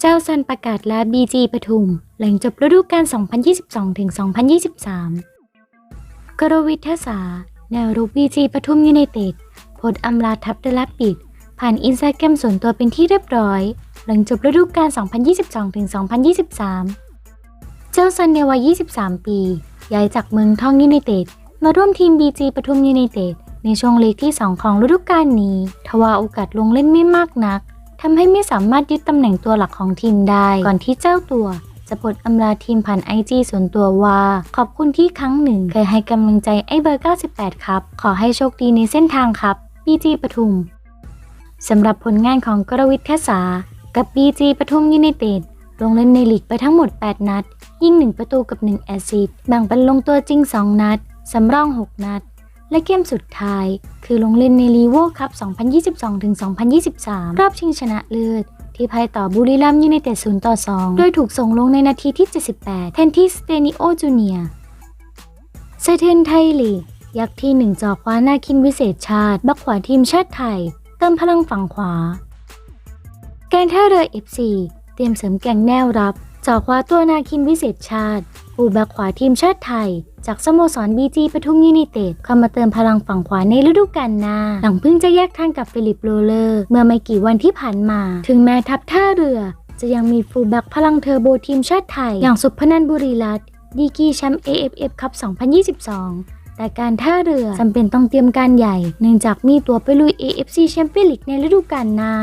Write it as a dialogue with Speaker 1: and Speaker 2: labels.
Speaker 1: เจ้าซันประกาศลา BG ปทุม หลังจบฤดูกาล 2022ถึง2023 กรวิทยาสา แนวรุก BG ปทุมยูไนเต็ดโพสอำลาทัพเดลปิด ผ่านอินสตาแกรมส่วนตัวเป็นที่เรียบร้อย หลังจบฤดูกาล 2022ถึง2023 เจ้าซันในวัย 23 ปี ย้ายจากเมืองทองยูไนเต็ด มาร่วมทีม BG ปทุมยูไนเต็ด ในช่วงลีกที่ 2 ของฤดูกาลนี้ ทว่าโอกาสลงเล่นไม่มากนักทำให้ไม่สามารถยึดตำแหน่งตัวหลักของทีมได้ ก่อนที่เจ้าตัวจะปลดอำลาทีมผ่านไอจีส่วนตัวว่า ขอบคุณที่ครั้งหนึ่ง เคยให้กำลังใจไอเบอร์ 98 ครับ ขอให้โชคดีในเส้นทางครับ BG ปทุมสำหรับผลงานของกรวิทย์แคสา กับ BG ปทุมยูไนเต็ดลงเล่นในลีกไปทั้งหมด 8 นัด ยิง 1 ประตูกับ 1 แอสซิสต์แบ่งเป็นลงตัวจริง 2 นัด สำรอง 6 นัด และเกมสุดท้าย คือลงเล่นในลีโวคัพ 2022-2023 รอบชิงชนะเลิศที่พ่ายต่อบุรีรัมย์ยูไนเต็ด0ต่อ 2 โดยถูกส่งลงในนาทีที่ 78 แทนที่สเตนิโอจูเนียเซเทนไทยลีก ยักษ์ที่หนึ่งจอคว้านาคินวิเศษชาติ บักขวาทีมชาติไทย เติมพลังฝั่งขวา การท่าเรือ FC เตรียมเสริมแก่งแนวรับจอคว้าตัวนาคินวิเศษชาติ ปูแบ็กขวาทีมชาติไทย จากสโมสรบีจีปทุมยูไนเต็ดเข้ามาเติมพลังฝั่งขวาในฤดูกาลหน้า หลังเพิ่งจะแยกทางกับฟิลิปโรเลอร์ เมื่อไม่กี่วันที่ผ่านมา ถึงแม้ทัพท่าเรือ จะยังมีฟูลแบ็กพลังเทอร์โบทีมชาติไทย อย่างสุพนันบุรีรัตน์ดีกีแชมป์ AFF คัพ2022แต่การท่าเรือจำเป็นต้องเตรียมการใหญ่ เนื่องจากมีตัวไปลุย AFC แชมเปี้ยนลีกในฤดูกาลหน้า